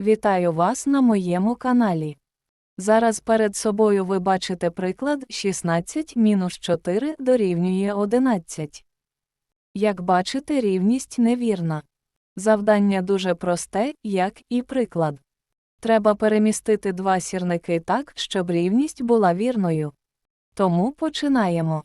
Вітаю вас на моєму каналі. Зараз перед собою ви бачите приклад 16 мінус 4 дорівнює 11. Як бачите, рівність невірна. Завдання дуже просте, як і приклад. Треба перемістити два сірники так, щоб рівність була вірною. Тому починаємо.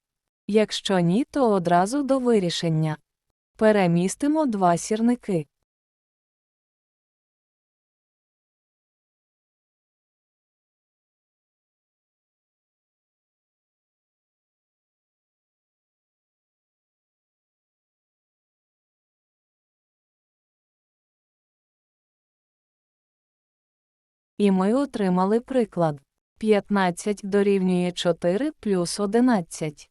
Якщо ні, то одразу до вирішення. Перемістимо два сірники. І ми отримали приклад. 15 дорівнює 4 плюс 11.